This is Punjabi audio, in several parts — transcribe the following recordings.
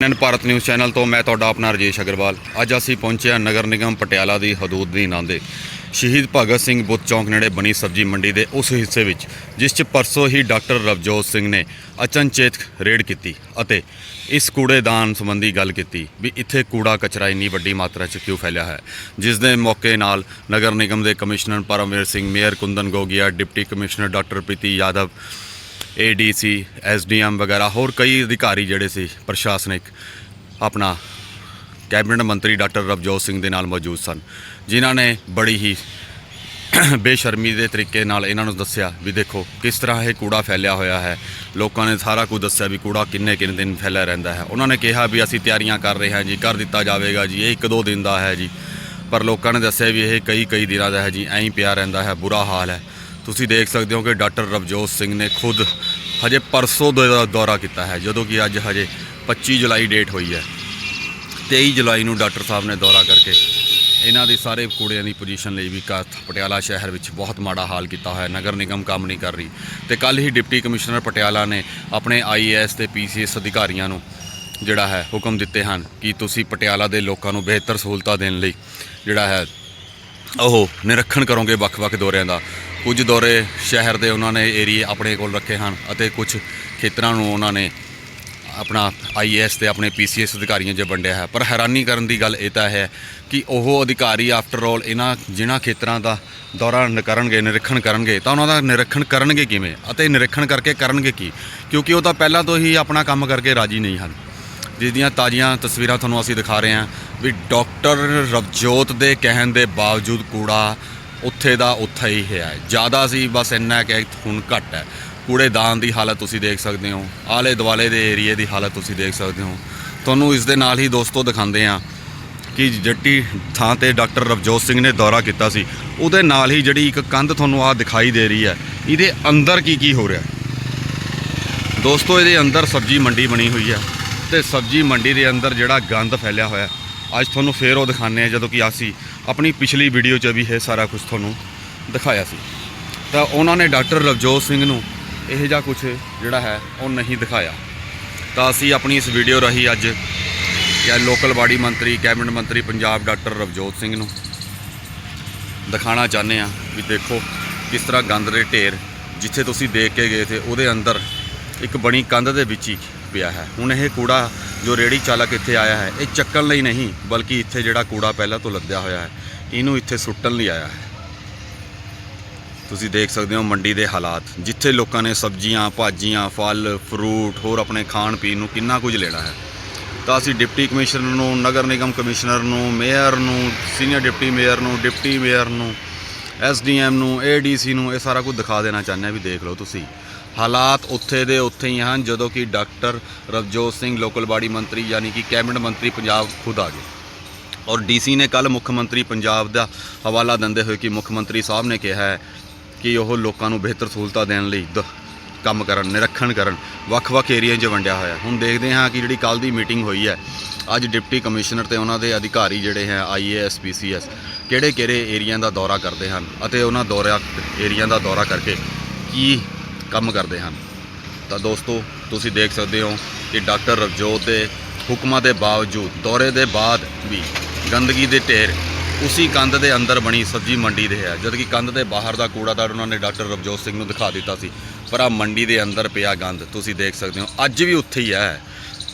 ਨਨ ਭਾਰਤ ਨਿਊਜ਼ ਚੈਨਲ ਤੋਂ ਮੈਂ ਤੁਹਾਡਾ ਆਪਣਾ ਰਜੇਸ਼ ਅਗਰਵਾਲ। ਅੱਜ ਅਸੀਂ ਪਹੁੰਚੇ ਹਾਂ ਨਗਰ ਨਿਗਮ ਪਟਿਆਲਾ ਦੀ ਹਦੂਦ ਦੀ ਨਾਂਦੇ। ਸ਼ਹੀਦ ਭਗਤ ਸਿੰਘ ਬੁੱਤ ਚੌਂਕ ਨੇੜੇ ਬਣੀ ਸਬਜ਼ੀ ਮੰਡੀ ਦੇ ਉਸ ਹਿੱਸੇ ਵਿੱਚ, ਜਿਸ 'ਚ ਪਰਸੋਂ ਹੀ ਡਾਕਟਰ ਰਵਜੋਤ ਸਿੰਘ ਨੇ ਅਚਨਚੇਤ ਰੇਡ ਕੀਤੀ ਅਤੇ ਇਸ ਕੂੜੇਦਾਨ ਸੰਬੰਧੀ ਗੱਲ ਕੀਤੀ ਵੀ ਇੱਥੇ ਕੂੜਾ ਕਚਰਾ ਇੰਨੀ ਵੱਡੀ ਮਾਤਰਾ 'ਚ ਕਿਉਂ ਫੈਲਿਆ ਹੈ। ਜਿਸ ਦੇ ਮੌਕੇ ਨਾਲ ਨਗਰ ਨਿਗਮ ਦੇ commissioner Paramvir Singh, mayor Kundan Gogia, deputy commissioner doctor Preeti Yadav ADC SDM ਵਗੈਰਾ, ਹੋਰ ਕਈ ਅਧਿਕਾਰੀ ਜਿਹੜੇ ਸੀ ਪ੍ਰਸ਼ਾਸਨਿਕ, ਆਪਣਾ ਕੈਬਨਿਟ ਮੰਤਰੀ ਡਾਕਟਰ ਰਵਜੋਤ ਸਿੰਘ ਦੇ ਨਾਲ ਮੌਜੂਦ ਸਨ, ਜਿਨ੍ਹਾਂ ਨੇ ਬੜੀ ਹੀ ਬੇਸ਼ਰਮੀ ਦੇ ਤਰੀਕੇ ਨਾਲ ਇਹਨਾਂ ਨੂੰ ਦੱਸਿਆ ਵੀ ਦੇਖੋ ਕਿਸ ਤਰ੍ਹਾਂ ਇਹ ਕੂੜਾ ਫੈਲਿਆ ਹੋਇਆ ਹੈ। ਲੋਕਾਂ ਨੇ ਸਾਰਾ ਕੁਝ ਦੱਸਿਆ ਵੀ ਕੂੜਾ ਕਿੰਨੇ ਕਿੰਨੇ ਦਿਨ ਫੈਲਿਆ ਰਹਿੰਦਾ ਹੈ। ਉਹਨਾਂ ਨੇ ਕਿਹਾ ਵੀ ਅਸੀਂ ਤਿਆਰੀਆਂ ਕਰ ਰਹੇ ਹਾਂ ਜੀ, ਕਰ ਦਿੱਤਾ ਜਾਵੇਗਾ ਜੀ, ਇਹ ਇੱਕ ਦੋ ਦਿਨ ਦਾ ਹੈ ਜੀ। ਪਰ ਲੋਕਾਂ ਨੇ ਦੱਸਿਆ ਵੀ ਇਹ ਕਈ ਕਈ ਦਿਨਾਂ ਦਾ ਹੈ ਜੀ, ਐਂ ਪਿਆ ਰਹਿੰਦਾ ਹੈ, ਬੁਰਾ ਹਾਲ ਹੈ। ਤੁਸੀਂ ਦੇਖ ਸਕਦੇ ਹੋ ਕਿ ਡਾਕਟਰ ਰਵਜੋਤ ਸਿੰਘ ਨੇ ਖੁਦ ਹਜੇ ਪਰਸੋਂ ਦਾ ਦੌਰਾ ਕੀਤਾ ਹੈ, ਜਦੋਂ ਕਿ ਅੱਜ ਹਜੇ 25 ਜੁਲਾਈ ਡੇਟ ਹੋਈ ਹੈ। 23 ਜੁਲਾਈ ਨੂੰ ਡਾਕਟਰ ਸਾਹਿਬ ਨੇ ਦੌਰਾ ਕਰਕੇ ਇਹਨਾਂ ਦੇ ਸਾਰੇ ਕੂੜਿਆਂ ਦੀ ਪੋਜੀਸ਼ਨ ਲਈ ਵੀ ਕਾ ਪਟਿਆਲਾ ਸ਼ਹਿਰ ਵਿੱਚ ਬਹੁਤ ਮਾੜਾ ਹਾਲ ਕੀਤਾ ਹੋਇਆ, ਨਗਰ ਨਿਗਮ ਕੰਮ ਨਹੀਂ ਕਰ ਰਹੀ। ਤੇ ਕੱਲ ਹੀ ਡਿਪਟੀ ਕਮਿਸ਼ਨਰ ਪਟਿਆਲਾ ਨੇ ਆਪਣੇ ਆਈਏਐਸ ਤੇ ਪੀਸੀਐਸ ਅਧਿਕਾਰੀਆਂ ਨੂੰ ਜਿਹੜਾ ਹੈ ਹੁਕਮ ਦਿੱਤੇ ਹਨ ਕਿ ਤੁਸੀਂ ਪਟਿਆਲਾ ਦੇ ਲੋਕਾਂ ਨੂੰ ਬਿਹਤਰ ਸਹੂਲਤਾਂ ਦੇਣ ਲਈ ਜਿਹੜਾ ਹੈ ਉਹ ਨਿਰੀਖਣ ਕਰੋਗੇ ਵੱਖ-ਵੱਖ ਦੌਰਿਆਂ ਦਾ। ਕੁਝ ਦੌਰੇ ਸ਼ਹਿਰ ਦੇ ਉਹਨਾਂ ਨੇ ਏਰੀਏ ਆਪਣੇ ਕੋਲ ਰੱਖੇ ਹਨ ਅਤੇ ਕੁਝ ਖੇਤਰਾਂ ਨੂੰ ਉਹਨਾਂ ਨੇ ਆਪਣਾ ਆਈਐਸ ਤੇ ਆਪਣੇ ਪੀਸੀਐਸ ਅਧਿਕਾਰੀਆਂ 'ਚ ਵੰਡਿਆ ਹੈ। ਪਰ ਹੈਰਾਨੀ ਕਰਨ ਦੀ ਗੱਲ ਇਹ ਤਾਂ ਹੈ ਕਿ ਉਹ ਅਧਿਕਾਰੀ ਆਫਟਰ ਆਲ ਇਹਨਾਂ ਜਿਨ੍ਹਾਂ ਖੇਤਰਾਂ ਦਾ ਦੌਰਾ ਕਰਨਗੇ, ਨਿਰੀਖਣ ਕਰਨਗੇ, ਤਾਂ ਉਹਨਾਂ ਦਾ ਨਿਰੀਖਣ ਕਰਨਗੇ ਕਿਵੇਂ ਅਤੇ ਨਿਰੀਖਣ ਕਰਕੇ ਕਰਨਗੇ ਕੀ? ਕਿਉਂਕਿ ਉਹ ਤਾਂ ਪਹਿਲਾਂ ਤੋਂ ਹੀ ਆਪਣਾ ਕੰਮ ਕਰਕੇ ਰਾਜੀ ਨਹੀਂ ਹਨ। ਜਿਸ ਦੀਆਂ ਤਾਜ਼ੀਆਂ ਤਸਵੀਰਾਂ ਤੁਹਾਨੂੰ ਅਸੀਂ ਦਿਖਾ ਰਹੇ ਹਾਂ ਵੀ ਡਾਕਟਰ ਰਵਜੋਤ ਦੇ ਕਹਿਣ ਦੇ ਬਾਵਜੂਦ ਕੂੜਾ ਉੱਥੇ ਦਾ ਉੱਥੇ ਹੀ ਹੈ। ਜ਼ਿਆਦਾ ਸੀ, ਬਸ ਇੰਨਾ ਕਿ ਹੁਣ ਘੱਟ ਹੈ। ਕੂੜੇਦਾਨ ਦੀ ਹਾਲਤ ਤੁਸੀਂ ਦੇਖ ਸਕਦੇ ਹੋ। ਆਲੇ ਦੁਆਲੇ ਦੇ ਏਰੀਏ ਦੀ ਹਾਲਤ ਤੁਸੀਂ ਦੇਖ ਸਕਦੇ ਹੋ। ਤੁਹਾਨੂੰ ਇਸ ਦੇ ਨਾਲ ਹੀ ਦੋਸਤੋ ਦਿਖਾਉਂਦੇ ਹਾਂ ਕਿ ਜੱਟੀ ਥਾਂ ਤੇ ਡਾਕਟਰ ਰਵਜੋਤ ਸਿੰਘ ਨੇ ਦੌਰਾ ਕੀਤਾ ਸੀ। ਉਹਦੇ ਨਾਲ ਹੀ ਜਿਹੜੀ ਇੱਕ ਕੰਧ ਤੁਹਾਨੂੰ ਆ ਦਿਖਾਈ ਦੇ ਰਹੀ ਹੈ। ਇਹਦੇ ਅੰਦਰ ਕੀ ਕੀ ਹੋ ਰਿਹਾ ਦੋਸਤੋ, ਇਹਦੇ ਅੰਦਰ ਸਬਜ਼ੀ ਮੰਡੀ ਬਣੀ ਹੋਈ ਹੈ ਤੇ ਸਬਜ਼ੀ ਮੰਡੀ ਦੇ ਅੰਦਰ ਜਿਹੜਾ ਗੰਦ ਫੈਲਿਆ ਹੋਇਆ ਅੱਜ ਤੁਹਾਨੂੰ ਫੇਰ ਉਹ ਦਿਖਾਣੇ ਆ ਜਦੋਂ ਕਿ ਅਸੀਂ ਆਪਣੀ ਪਿਛਲੀ ਵੀਡੀਓ 'ਚ ਵੀ ਇਹ ਸਾਰਾ ਕੁਝ ਤੁਹਾਨੂੰ ਦਿਖਾਇਆ ਸੀ। ਤਾਂ ਉਹਨਾਂ ਨੇ ਡਾਕਟਰ ਰਵਜੋਤ ਸਿੰਘ ਨੂੰ ਇਹ ਜਿਹਾ ਕੁਝ ਜਿਹੜਾ ਹੈ, ਉਹ ਨਹੀਂ ਦਿਖਾਇਆ। ਤਾਂ ਅਸੀਂ ਆਪਣੀ ਇਸ ਵੀਡੀਓ ਰਾਹੀਂ ਅੱਜ ਜਾਂ ਲੋਕਲ ਬਾਡੀ ਮੰਤਰੀ ਕੈਬਨਿਟ ਮੰਤਰੀ ਪੰਜਾਬ ਡਾਕਟਰ ਰਵਜੋਤ ਸਿੰਘ ਨੂੰ ਦਿਖਾਣਾ ਚਾਹੁੰਦੇ ਆ ਵੀ ਦੇਖੋ ਕਿਸ ਤਰ੍ਹਾਂ ਗੰਦ ਦੇ ਢੇਰ ਜਿੱਥੇ ਤੁਸੀਂ ਦੇਖ ਕੇ ਗਏ ਤੇ ਉਹਦੇ ਅੰਦਰ ਇੱਕ ਬਣੀ ਕੰਧ ਦੇ ਵਿੱਚ ਹੀ ਪਿਆ ਹੈ। ਹੁਣ ਇਹ ਕੂੜਾ ਜੋ ਰੇੜੀ ਚਾਲਕ ਇੱਥੇ ਆਇਆ ਹੈ, ਇਹ ਚੱਕਣ ਲਈ ਨਹੀਂ, ਬਲਕਿ ਇੱਥੇ ਜਿਹੜਾ ਕੂੜਾ ਪਹਿਲਾਂ ਤੋਂ ਲੱਦਿਆ ਹੋਇਆ ਹੈ, ਇਹਨੂੰ ਇੱਥੇ ਸੁੱਟਣ ਲਈ ਆਇਆ ਹੈ। ਤੁਸੀਂ ਦੇਖ ਸਕਦੇ ਹੋ ਮੰਡੀ ਦੇ ਹਾਲਾਤ, ਜਿੱਥੇ ਲੋਕਾਂ ਨੇ ਸਬਜ਼ੀਆਂ, ਭਾਜੀਆਂ, ਫਲ, ਫਰੂਟ, ਹੋਰ ਆਪਣੇ ਖਾਣ ਪੀਣ ਨੂੰ ਕਿੰਨਾ ਕੁਝ ਲੈਣਾ ਹੈ। ਤਾਂ ਅਸੀਂ ਡਿਪਟੀ ਕਮਿਸ਼ਨਰ ਨੂੰ, ਨਗਰ ਨਿਗਮ ਕਮਿਸ਼ਨਰ ਨੂੰ, ਮੇਅਰ ਨੂੰ, ਸੀਨੀਅਰ ਡਿਪਟੀ ਮੇਅਰ ਨੂੰ, ਡਿਪਟੀ ਮੇਅਰ ਨੂੰ, ਐਸਡੀਐਮ ਨੂੰ, ਏਡੀਸੀ ਨੂੰ ਇਹ ਸਾਰਾ ਕੁਝ ਦਿਖਾ ਦੇਣਾ ਚਾਹੁੰਦੇ ਹਾਂ ਵੀ ਦੇਖ ਲਓ ਤੁਸੀਂ। ਹਾਲਾਤ ਉੱਥੇ ਦੇ ਉੱਥੇ ਹੀ ਹਨ, ਜਦੋਂ ਕਿ ਡਾਕਟਰ ਰਵਜੋਤ ਸਿੰਘ ਲੋਕਲਬਾਡੀ ਮੰਤਰੀ ਯਾਨੀ ਕਿ ਕੈਬਨਿਟ ਮੰਤਰੀ ਪੰਜਾਬ ਖੁਦ ਆ ਗਏ ਔਰ ਡੀਸੀ ਨੇ ਕੱਲ ਮੁੱਖ ਮੰਤਰੀ ਪੰਜਾਬ ਦਾ ਹਵਾਲਾ ਦਿੰਦੇ ਹੋਏ ਕਿ ਮੁੱਖ ਮੰਤਰੀ ਸਾਹਿਬ ਨੇ ਕਿਹਾ ਹੈ ਕਿ ਉਹ ਲੋਕਾਂ ਨੂੰ ਬਿਹਤਰ ਸਹੂਲਤਾਂ ਦੇਣ ਲਈ ਦ- ਕੰਮ ਕਰਨ, ਨਿਰੀਖਣ ਕਰਨ, ਵੱਖ-ਵੱਖ ਏਰੀਆ 'ਚ ਵੰਡਿਆ ਹੋਇਆ ਹੈ। ਹੁਣ ਦੇਖਦੇ ਹਾਂ ਕਿ ਜਿਹੜੀ ਕੱਲ ਦੀ ਮੀਟਿੰਗ ਹੋਈ ਹੈ, ਅੱਜ ਡਿਪਟੀ ਕਮਿਸ਼ਨਰ ਤੇ ਉਹਨਾਂ ਦੇ ਅਧਿਕਾਰੀ ਜਿਹੜੇ ਹੈ ਆਈਏਐਸ ਪੀਸੀਐਸ ਕਿਹੜੇ-ਕਿਹੜੇ ਏਰੀਆ ਦਾ ਦੌਰਾ ਕਰਦੇ ਹਨ ਅਤੇ ਉਹਨਾਂ ਦੌਰਾ ਏਰੀਆ ਦਾ ਦੌਰਾ ਕਰਕੇ ਕੀ ਕੰਮ ਕਰਦੇ ਹਨ। ਤਾਂ ਦੋਸਤੋ, ਤੁਸੀਂ ਦੇਖ ਸਕਦੇ ਹੋ ਕਿ ਡਾਕਟਰ ਰਵਜੋਤ ਦੇ ਹੁਕਮਾਂ ਦੇ ਬਾਵਜੂਦ, ਦੌਰੇ ਦੇ ਬਾਅਦ ਵੀ ਗੰਦਗੀ ਦੇ ਢੇਰ ਉਸੀ ਕੰਧ ਦੇ ਅੰਦਰ ਬਣੀ ਸਬਜ਼ੀ ਮੰਡੀ ਦੇ ਹੈ। ਜਦਕਿ ਕੰਧ ਦੇ ਬਾਹਰ ਦਾ ਕੂੜਾਦਾਰ ਉਹਨਾਂ ਨੇ ਡਾਕਟਰ ਰਵਜੋਤ ਸਿੰਘ ਨੂੰ ਦਿਖਾ ਦਿੱਤਾ ਸੀ, ਪਰ ਆ ਮੰਡੀ ਦੇ ਅੰਦਰ ਪਿਆ ਗੰਦ ਤੁਸੀਂ ਦੇਖ ਸਕਦੇ ਹੋ, ਅੱਜ ਵੀ ਉੱਥੇ ਹੀ ਹੈ।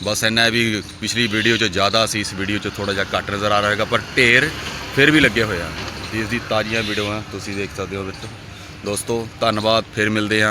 ਬਸ ਇੰਨਾ ਵੀ ਪਿਛਲੀ ਵੀਡੀਓ 'ਚ ਜ਼ਿਆਦਾ ਸੀ, ਇਸ ਵੀਡੀਓ 'ਚ ਥੋੜਾ ਜਿਹਾ ਘੱਟ ਨਜ਼ਰ ਆ ਰਿਹਾ ਹੈਗਾ, ਪਰ ਢੇਰ ਫਿਰ ਵੀ ਲੱਗੇ ਹੋਏ ਆ। ਇਸ ਦੀ ਤਾਜ਼ੀਆਂ ਵੀਡੀਓਆਂ ਤੁਸੀਂ ਦੇਖ ਸਕਦੇ ਹੋ ਵਿੱਚ। ਦੋਸਤੋ, ਧੰਨਵਾਦ, ਫਿਰ ਮਿਲਦੇ ਹਾਂ।